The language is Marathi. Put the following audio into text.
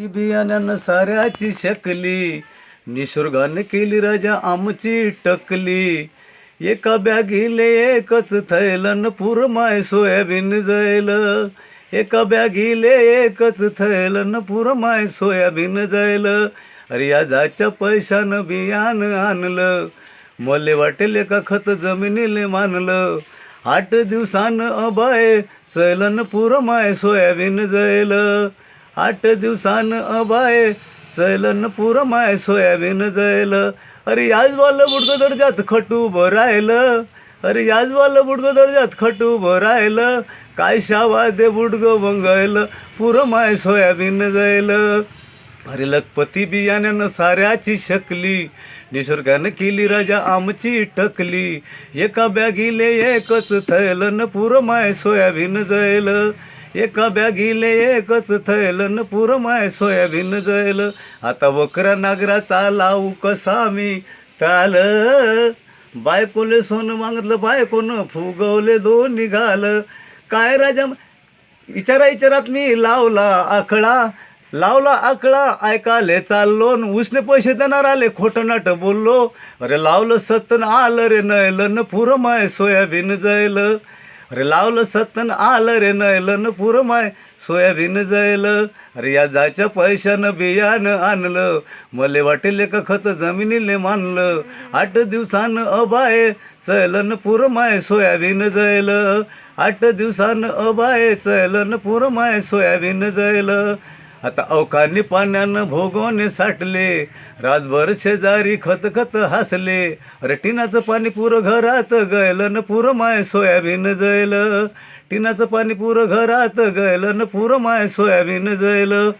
ती बियाण्यानं साऱ्याची शकली. निसर्गाने केली राजा आमची टकली. एका बॅगीले एकच थैलन पुर माय सोयाबीन जाईल एका बॅगीले एकच थैलन पुर माय सोयाबीन जाईल अरे पैशानं बियाणं आणलं. मले वाटेल एका खत जमिनीले मानलं. आठ दिवसानं अबाय चलन पुर माय सोयाबीन जाईल आठ दिवसानं अबाय चलन पुर माय सोयाबीन जायल अरे याजवालं बुडगं दर्जात खटू भरायलं. राहिलं अरे याजवालं बुडगं दर्जात खटू भरायलं. राहिलं काय शावा दे बुडगं बंगायलं पुरं माय सोयाबीन जायल अरे लखपती बियाण्यानं साऱ्याची शकली निसर्गानं केली राजा आमची टकली. एका बॅगीले एकच थैलन पुरं माय सोयाबीन जाईल एका बॅगीले एकच थैलन पुरं माय सोयाबीन जाईल आता वक्रा नागराचा लावू कसा मी ताल बायकोले सोनं मागितलं बायकोनं फुगवले दोन निघाल काय राजा इचारा विचारात मी लावला आखळा. लावला आकडा ऐकाले चाललो न उसने पैसे देणार आले खोटं नाट बोललो. अरे लावलं सत्तन आलं रे नयलं न पुरं माय सोयाबीन जाईल अरे लावलं सत्तन आलं रे नयलं न पुरं माय सोयाबीन जायलं अरे या जायच्या पैशानं बियाणं आणलं. मले वाटेल का खत जमिनीले मानलं. आठ दिवसानं अबाय चलन पुरं माय सोयाबीन जायलं आठ दिवसानं अबाय चलन पुरं माय सोयाबीन जायलं आता अवकानी पाण्यानं भोगवणे साठले. रातभर शेजारी खतखत हसले. अरे टिनाचं पाणी पुरं घरात गयलं न पुरं माय सोयाबीन जयलं टिनाचं पाणी पुरं घरात गयलं न पुरं माय सोयाबीन जयलं